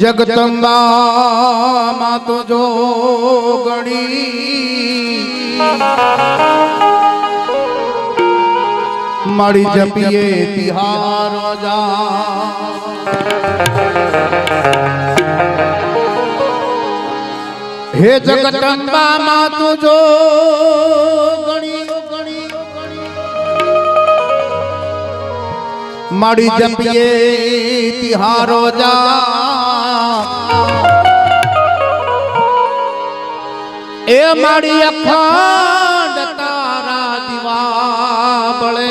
જગદંબામાં તો જો ગણી. મળી જપીએ તિહાર જા. હે જગદંબામાં તો જો ગણી. મારી જપીએ તિહારો જા. એ મારી અખંડ તારા દીવા બળે.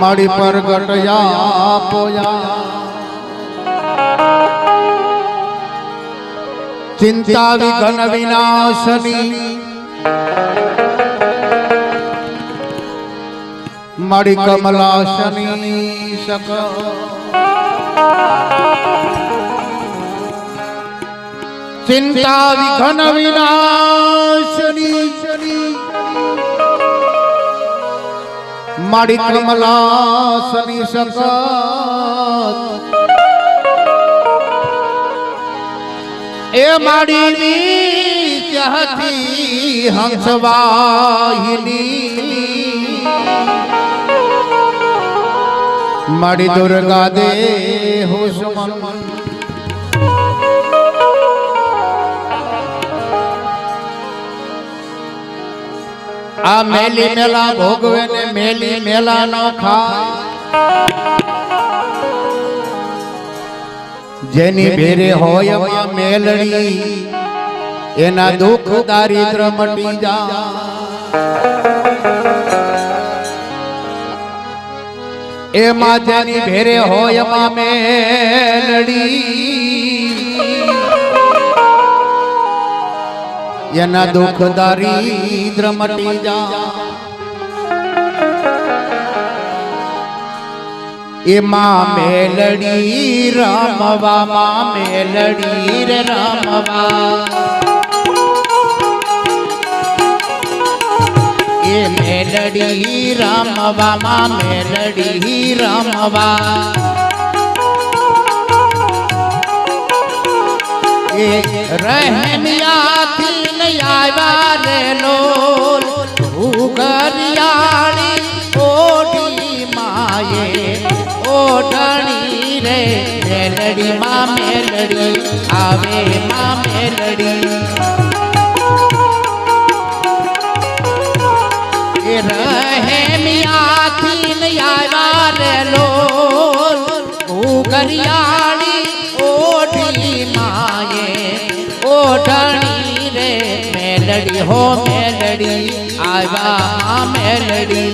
માડી પ્રગટયા પોયા ચિંતા વિઘન વિનાશની. માડી કમલાશની સક ચિંતા વિઘન વિનાશની. માડી કમલાશની સક એ મારી ચાહતી હંસવાહિની. મારી દુર્ગા દે હુસમન આ મેલી મેલા ભોગવે ને મેલી મેલા નો ખા જેની ભેરે હોય મેલણી મેલડી એના દુઃખ દારિદ્ર મટી જા એમાં જેની ભેરે હોયમાં મેલડી એના દુઃખ દારિદ્ર મટી જા એમાં મેલડી રમવા માં મેલડી રે રમવા એ મેલડી રમવા માં મેલડી રમવા એ રહેમિયાથી ન આવ્યા રે લોલ ઉગરિયાળી ઓઢી માયે. ઓઢણી રે મેલડી માં મેલડી આવે માં મેલડી. મેલડી હો મેલડી આવ્યા મેલડી.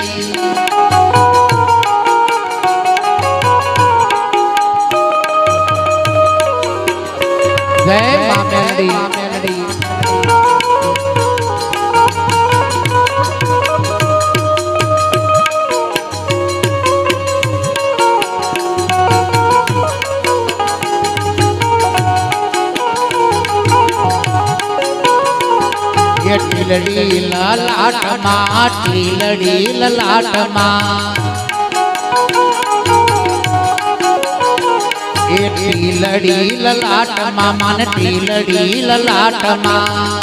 જય ટીલડી લલાટમાં ટીલડી લલાટમાં એ ટીલડી લલાટમાં મન ટીલડી લલાટમાં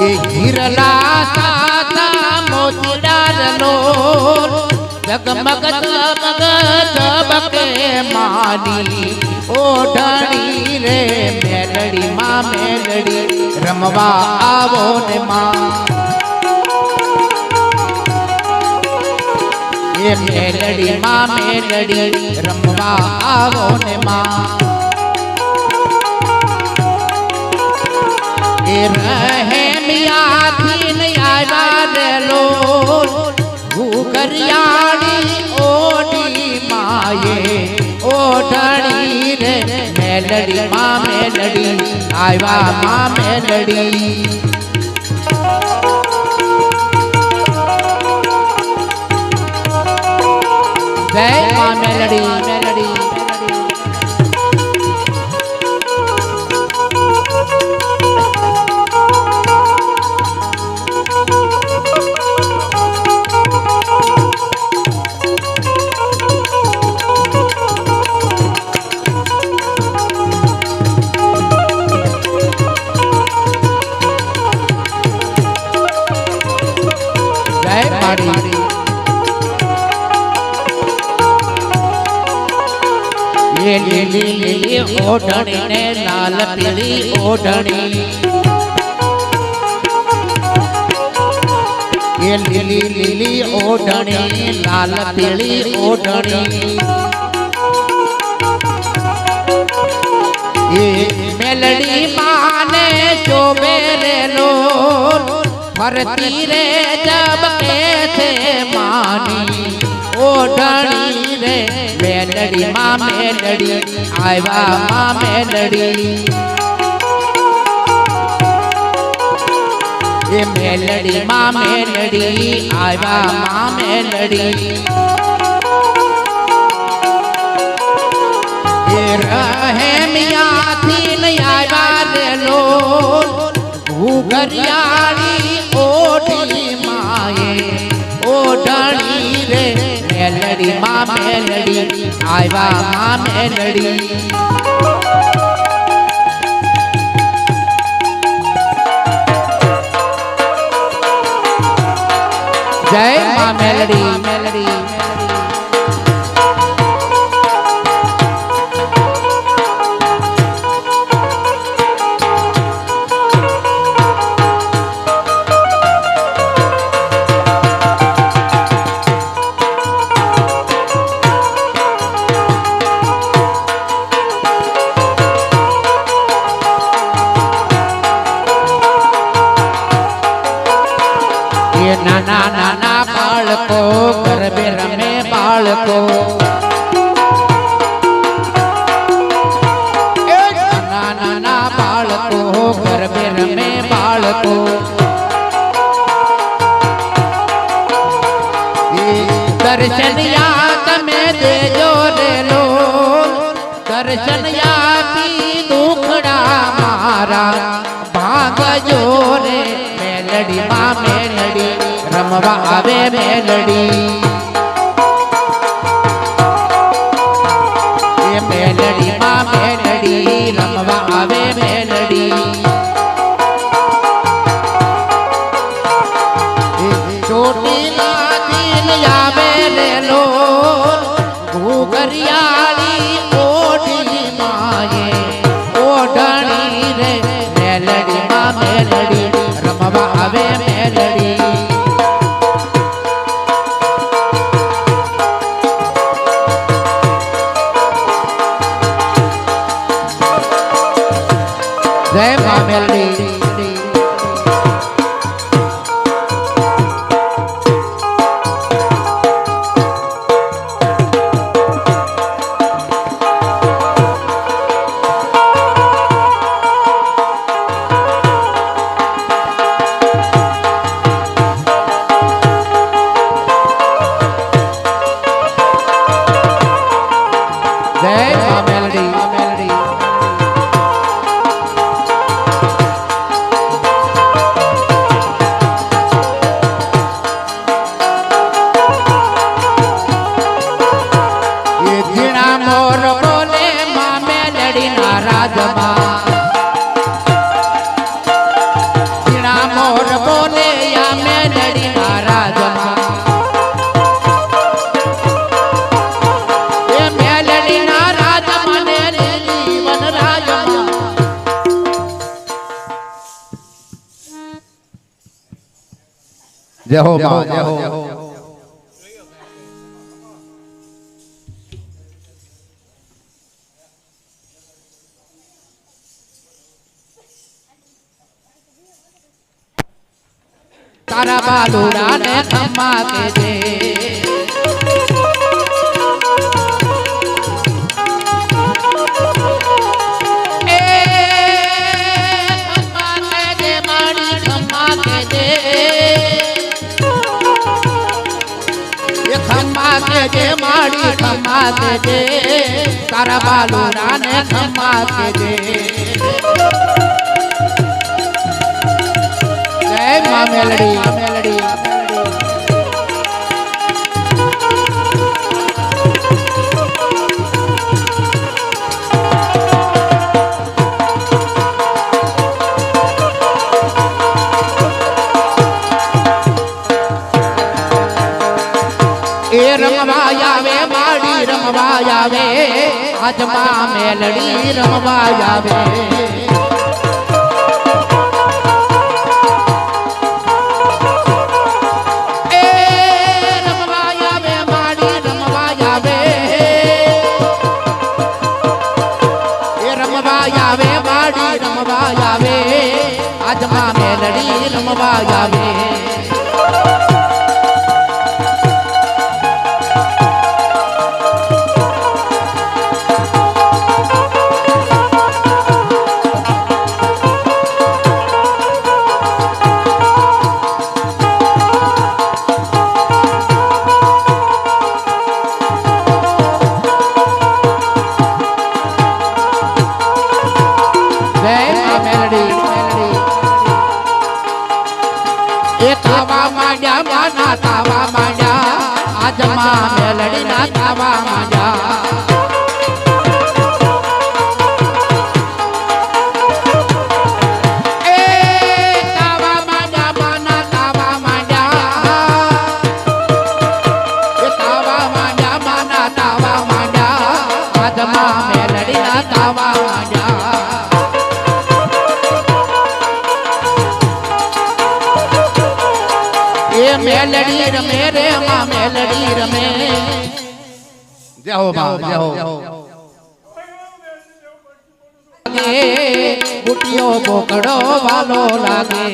એ હિરલા સાતા મોતીડાર લોલ જગમગ જગમગ જબકે માની ઓઢણી રે મેલડી માં મેલડી રમવા આવો ને માં એ મેલડી માં મેલડી રમવા આવો ને માં એ ઓઢણી રે મેલડી માં મેલડી આવ્યા માં મેલડી. જય માં ઓઢણી ને લાલ પીળી ઓઢણી. એ લીલી લીલી ઓઢણી, લાલ પીળી ઓઢણી. એ મેલડી માને ચોબે રેલો, ફરતી રે જબ કે છે માની. ઓઢણી રે મેલડી માં મેલડી આવ્યા માં મેલડી એ મેલડી માં મેલડી આવ્યા માં મેલડી રહે મિયાથી ન આવ્યા રે લો ઘુઘરિયાળી ઓઢી માએ ઓઢણી રે મેલડી માં મેલડી આવ્યા માં મેલડી. જય માં મેલડી મેલડી. બાળકો ગરબે રમે બાળકો એ નાના નાના બાળકો ગરબે રમે બાળકો એ દર્શનિયા તમે દેજો રે લો દર્શનિયા પી દુખડા મારા ભાગજો રે મેલડી માં મેલડી રમવા આવે મેલડી જય હો માં જય હો. તારા બાલુરા ને ખમ્મા કે દે ખમ્મા કે દે તારા બાલુડા ને ખમ્મા દે. જય મા મેલડી. રમવા આવે આજમાં મેલડી રમવા આવે. આવે આજમાં મેલડી રમવા આવે. માંડ્યા માના તાવા માંડ્યા આજમાં માં મેલડી ના તાવા માંડ્યા મેલડી રમે રે માં મેલડી રમે. જય હો જય હો બુટિયો બોકડો વાલો લાગે.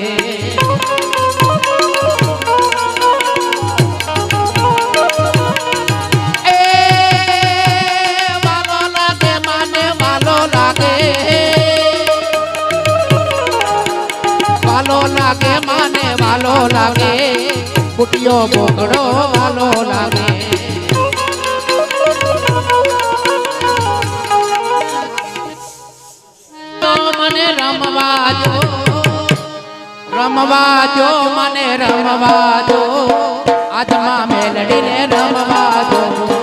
વાલો લાગે, માને વાલો લાગે બુટિયો બોકડો વાલો લાગે. મને રમવા જો રમવા જો મને રમવા જો આજમાં મેલડીને રમવા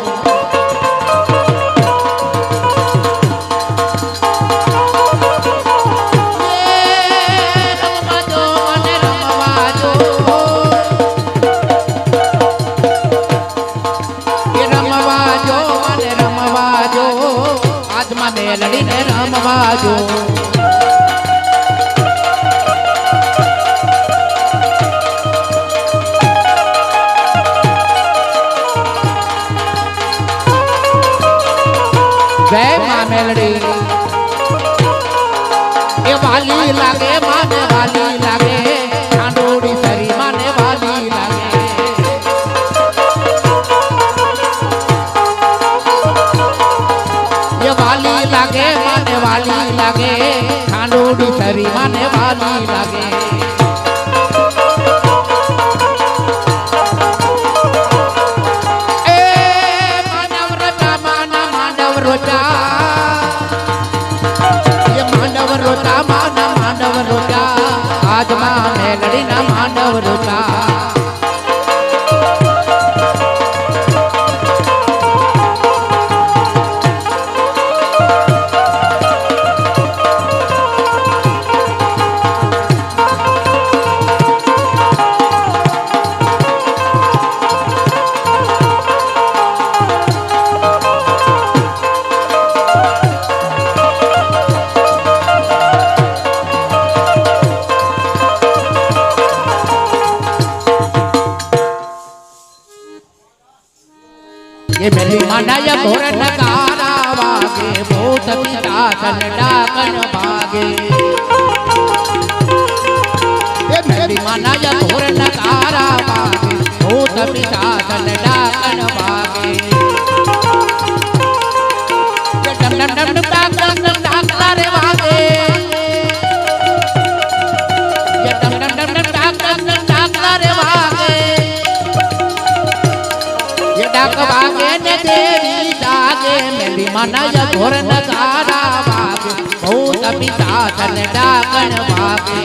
વાલી લાગે મેલડીના માંડવ ये मेरी मनाया घोर नगारा वागे भूत पिता धन डाकन भागे ये मेरी मनाया घोर नगारा वागे भूत पिता धन डाकन भागे ये डम डम डम डम डाक डम डम डाकला रे वागे ये डम डम डम डम डाक डम डम डाकला रे वागे ये डाक भागे मेरी मनय घोर नगारा भागे भूत पिता धन डाकण भागे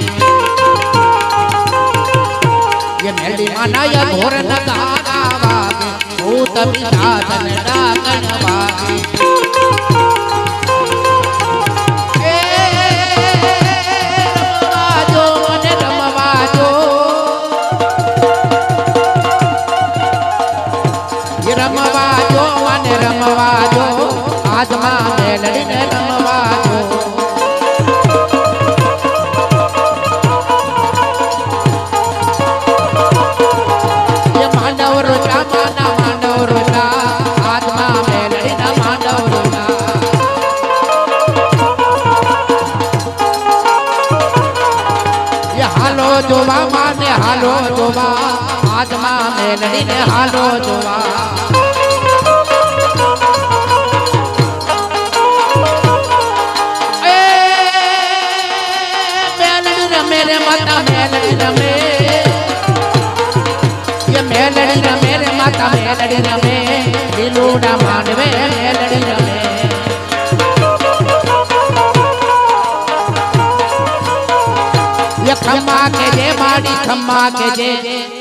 ये मेरी मनय घोर नगारा भागे भूत पिता धन डाकण भागे ए, रमवा जो મને રમવા જો એ રમવા જો મને રમવા જો આજમાં મેલડીને રમવા જો એ માંડવ રોચા માના માંડવ રોચા આજમાં મેલડીના માંડવ રોચા એ હાલો જોવા માને હાલો જોવા આજમાં મેલડીને હાલો જોવા લીલુડા માંડવે રમે એ ખમ્મા કે જે માડી ખમ્મા કે જે.